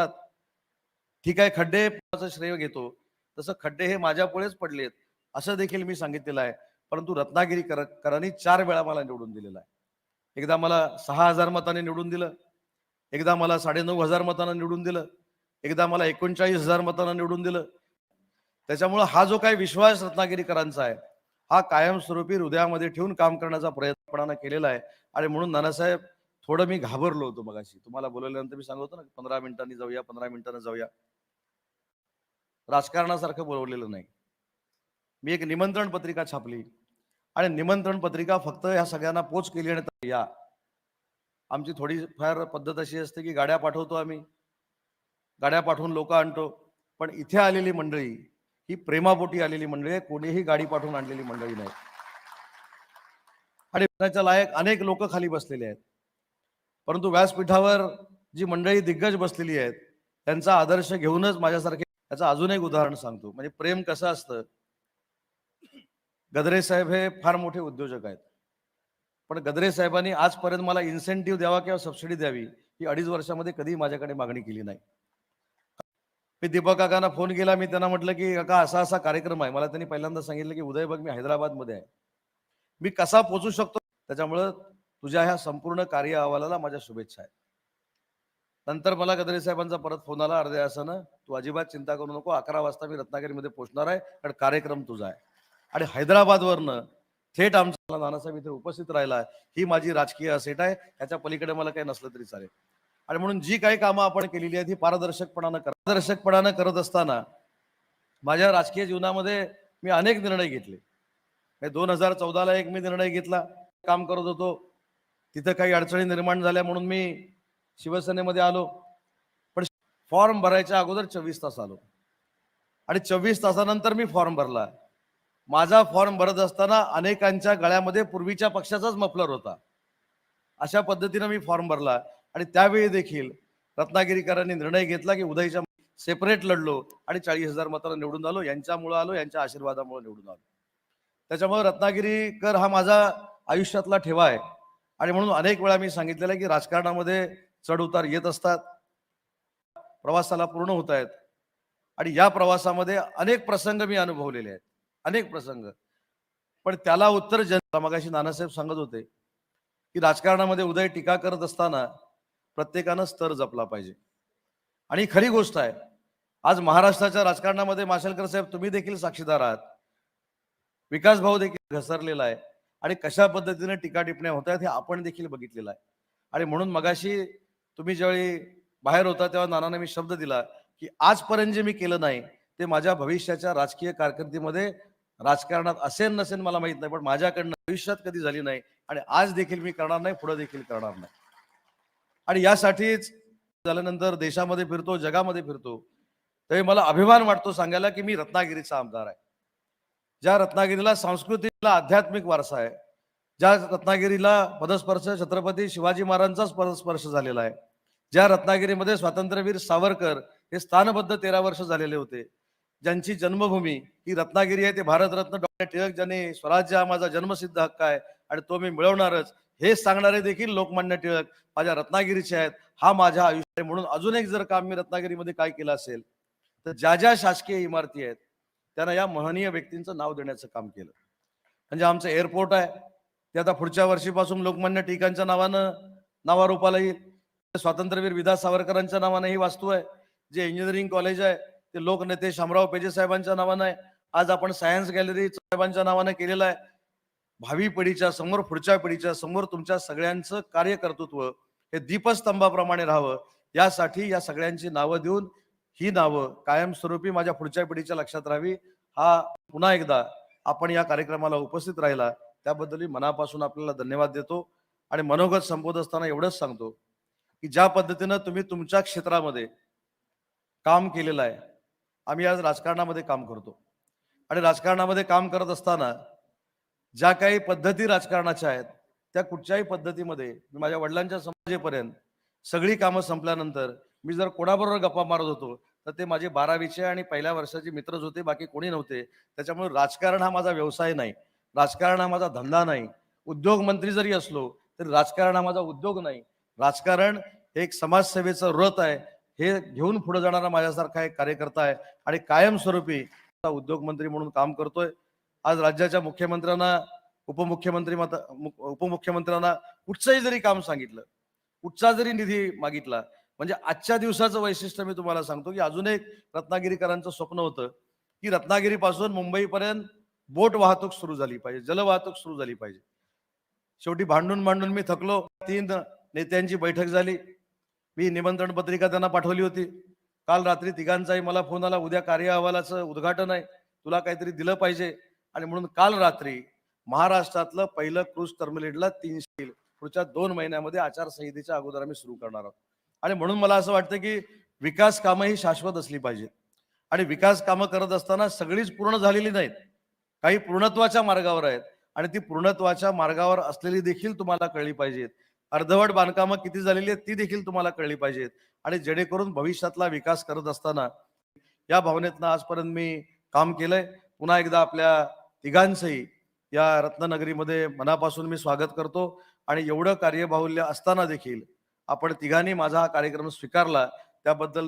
ठीक आहे खड्डे श्रेय घेतो. तसं खड्डे हे माझ्यापुढेच पडलेत असं देखील मी सांगितलेलं आहे. परंतु रत्नागिरी कर करांनी चार वेळा मला निवडून दिलेला आहे. एकदा मला सहा हजार मताने निवडून दिलं. एकदा मला साडेनऊ हजार मतांना निवडून दिलं. एकदा मला एकोणचाळीस हजार मतांना निवडून दिलं. त्याच्यामुळं हा जो काही विश्वास रत्नागिरीकरांचा आहे हा कायमस्वरूपी हृदयामध्ये ठेवून काम करण्याचा प्रयत्नपणानं केलेला आहे. आणि म्हणून नानासाहेब थोडं मी घाबरलो होतो मगाशी. तुम्हाला बोलवल्यानंतर मी सांगतो ना पंधरा मिनिटांनी जाऊया पंधरा मिनिटांनी जाऊया. राजकारणासारखं बोलवलेलं नाही. मी एक निमंत्रण पत्रिका छापली. आणि निमंत्रण पत्रिका फक्त ह्या सगळ्यांना पोच केली आणि या. आमची थोडीफार पद्धत अशी असते की गाड्या पाठवतो आम्ही. गाड्या पाठवून लोक आणतो. पण इथे आलेली मंडळी ही प्रेमापोटी आलेली मंडळी आहे. कोणीही गाडी पाठवून आणलेली मंडळी नाही. आणि लायक अनेक लोक खाली बसलेले आहेत. परंतु व्यासपीठावर जी मंडळी दिग्गज बसलेली आहेत त्यांचा आदर्श घेऊनच माझ्यासारखे याचं अजून एक उदाहरण सांगतो. म्हणजे प्रेम कसं असतं? गद्रे साहेब हे फार मोठे उद्योजक आहेत. पण गद्रे साहेबांनी आजपर्यंत मला इन्सेंटिव्ह द्यावा किंवा सबसिडी द्यावी ही अडीच वर्षामध्ये कधीही माझ्याकडे मागणी केली नाही. मी दीपक काकांना फोन केला मी त्यांना म्हटलं की काका असा असा कार्यक्रम आहे. मला त्यांनी पहिल्यांदा सांगितलं की उदय बघ मी हैदराबादमध्ये आहे. मी कसा पोचू शकतो? त्याच्यामुळं तुझ्या ह्या संपूर्ण कार्य अहवालाला माझ्या शुभेच्छा आहेत. नंतर मला गदरे साहेबांचा परत फोन आला अर्ध्या तासानं तू अजिबात चिंता करू नको अकरा वाजता मी रत्नागिरीमध्ये पोहोचणार आहे कारण कार्यक्रम तुझा आहे. आणि हैदराबादवरनं थेट आमचा नानासाहेब इथे उपस्थित राहिला ही माझी राजकीय असेट आहे. त्याच्या पलीकडे मला काही नसलं तरी चालेल. आणि म्हणून जी काही कामं आपण केलेली आहेत ही पारदर्शकपणानं पारदर्शकपणानं करत असताना माझ्या राजकीय जीवनामध्ये मी अनेक निर्णय घेतले. दोन हजार चौदाला एक मी निर्णय घेतला. काम करत होतो. तिथं काही अडचणी निर्माण झाल्या म्हणून मी शिवसेनेमध्ये आलो. पण फॉर्म भरायच्या अगोदर चोवीस तास आलो. आणि चोवीस तासानंतर मी फॉर्म भरला. माझा फॉर्म भरत असताना अनेकांच्या गळ्यामध्ये पूर्वीच्या पक्षाचाच मफलर होता. अशा पद्धतीनं मी फॉर्म भरला. आणि त्यावेळी देखील रत्नागिरीकरांनी निर्णय घेतला की उदयच्या सेपरेट लढलो आणि चाळीस हजार मतांना निवडून आलो. यांच्यामुळं आलो यांच्या आशीर्वादामुळे निवडून आलो. त्याच्यामुळे रत्नागिरीकर हा माझा आयुष्यातला ठेवा आहे. आणि म्हणून अनेक वेळा मी सांगितलेलं आहे की राजकारणामध्ये चढ उतार येत असतात. प्रवासाला पूर्ण होत आहेत. आणि या प्रवासामध्ये अनेक प्रसंग मी अनुभवलेले आहेत. अनेक प्रसंग. पण त्याला उत्तर जन मगाशी नानासाहेब सांगत होते की राजकारणामध्ये उदय टीका करत असताना प्रत्येकानं स्तर जपला पाहिजे. आणि खरी गोष्ट आहे आज महाराष्ट्राच्या राजकारणामध्ये माशेलकर साहेब तुम्ही देखील साक्षीदार आहात. विकास भाऊ देखील घसरलेला आहे. आणि कशा पद्धतीने टीका टिपण्या होत आहेत हे आपण देखील बघितलेलं आहे. आणि म्हणून मगाशी तुम्ही ज्यावेळी बाहेर होता तेव्हा नानाने मी शब्द दिला की आजपर्यंत जे मी केलं नाही ते माझ्या भविष्याच्या राजकीय कारकिर्दीमध्ये राजकारणात असेल नसेल मला माहीत नाही पण माझ्याकडनं भविष्यात कधी झाली नाही आणि आज देखील मी करणार नाही पुढे देखील करणार नाही. आणि यासाठीच झाल्यानंतर देशामध्ये फिरतो जगामध्ये फिरतो त्यावेळी मला अभिमान वाटतो सांगायला की मी रत्नागिरीचा आमदार आहे. ज्या रत्नागिरीला सांस्कृतिकला आध्यात्मिक वारसा आहे ज्या रत्नागिरीला पदस्पर्श छत्रपती शिवाजी महाराजांचाच पदस्पर्श झालेला आहे ज्या रत्नागिरीमध्ये स्वातंत्र्यवीर सावरकर हे स्थानबद्ध तेरा वर्ष झालेले होते ज्यांची जन्मभूमी ही रत्नागिरी आहे ते भारतरत्न डॉक्टर टिळक ज्यांनी स्वराज्य हा माझा जन्मसिद्ध हक्क आहे आणि तो मी मिळवणारच हे सांगणारे देखील लोकमान्य टिळक माझ्या रत्नागिरीचे आहेत हा माझ्या आयुष्य म्हणून अजून एक जर काम मी रत्नागिरीमध्ये काय केलं असेल तर ज्या ज्या शासकीय इमारती आहेत त्यांना या महनीय व्यक्तींचं नाव देण्याचं काम केलं. म्हणजे आमचं एअरपोर्ट आहे. ते आता पुढच्या वर्षीपासून लोकमान्य टिकांच्या नावानं नावारूपाला येईल स्वातंत्र्यवीर विदा सावरकरांच्या नावानं ही वास्तू आहे. जे इंजिनिअरिंग कॉलेज आहे ते लोकनेते शामराव पेजे साहेबांच्या नावानं आहे. आज आपण सायन्स गॅलरी साहेबांच्या नावानं केलेलं आहे. भावी पिढीच्या समोर पुढच्या पिढीच्या समोर तुमच्या सगळ्यांचं कार्यकर्तृत्व हे दीपस्तंभाप्रमाणे राहावं. यासाठी या सगळ्यांची नावं देऊन ही नावं कायमस्वरूपी माझ्या पुढच्या पिढीच्या लक्षात राहावी. हा पुन्हा एकदा आपण या कार्यक्रमाला उपस्थित राहिला त्याबद्दल मी मनापासून आपल्याला धन्यवाद देतो आणि मनोगत संबोध असताना एवढंच सांगतो की ज्या पद्धतीनं तुम्ही तुमच्या क्षेत्रामध्ये काम केलेलं आहे आम्ही आज राजकारणामध्ये काम करतो. आणि राजकारणामध्ये काम करत असताना ज्या काही पद्धती राजकारणाच्या आहेत त्या कुठच्याही पद्धतीमध्ये मी माझ्या वडिलांच्या समाजेपर्यंत सगळी कामं संपल्यानंतर मी जर कोणाबरोबर गप्पा मारत होतो तर ते माझे बारावीचे आणि पहिल्या वर्षाचे मित्रच होते बाकी कोणी नव्हते. त्याच्यामुळे राजकारण हा माझा व्यवसाय नाही. राजकारण हा माझा धंदा नाही. उद्योग मंत्री जरी असलो तरी राजकारण हा माझा उद्योग नाही. राजकारण हे एक समाजसेवेचं व्रत आहे. हे घेऊन पुढे जाणारा माझ्यासारखा एक कार्यकर्ता आहे आणि कायमस्वरूपी उद्योगमंत्री म्हणून काम करतोय. आज राज्याच्या मुख्यमंत्र्यांना उपमुख्यमंत्री माता उपमुख्यमंत्र्यांना कुठचंही जरी काम सांगितलं कुठचा जरी निधी मागितला म्हणजे आजच्या दिवसाचं वैशिष्ट्य मी तुम्हाला सांगतो की अजून एक रत्नागिरीकरांचं स्वप्न होतं की रत्नागिरीपासून मुंबईपर्यंत बोट वाहतूक सुरू झाली पाहिजे जलवाहतूक सुरू झाली पाहिजे. शेवटी भांडून भांडून मी थकलो तीन नेत्यांची बैठक झाली. मी निमंत्रण पत्रिका त्यांना पाठवली होती. काल रात्री तिघांचाही मला फोन आला उद्या कार्य अहवालाचं उद्घाटन आहे तुला काहीतरी दिलं पाहिजे. आणि म्हणून काल रात्री महाराष्ट्रातलं पहिलं क्रूज टर्मिनेटला तीनशे पुढच्या दोन महिन्यामध्ये आचारसंहितेच्या अगोदर आम्ही सुरू करणार आहोत. आणि म्हणून मला असं वाटतं की विकास कामं ही शाश्वत असली पाहिजेत. आणि विकास कामं करत असताना सगळीच पूर्ण झालेली नाहीत. काही पूर्णत्वाच्या मार्गावर आहेत. आणि ती पूर्णत्वाच्या मार्गावर असलेली देखील तुम्हाला कळली पाहिजेत. अर्धवट बांधकामं किती झालेली आहेत ती देखील तुम्हाला कळली पाहिजेत. आणि जेणेकरून भविष्यातला विकास करत असताना या भावनेतनं आजपर्यंत मी काम केलंय. पुन्हा एकदा आपल्या तिघांचंही या रत्ननगरीमध्ये मनापासून मी स्वागत करतो. आणि एवढं कार्यबाहुल्य असताना देखील आपण तिघांनी माझा हा कार्यक्रम स्वीकारला त्याबद्दल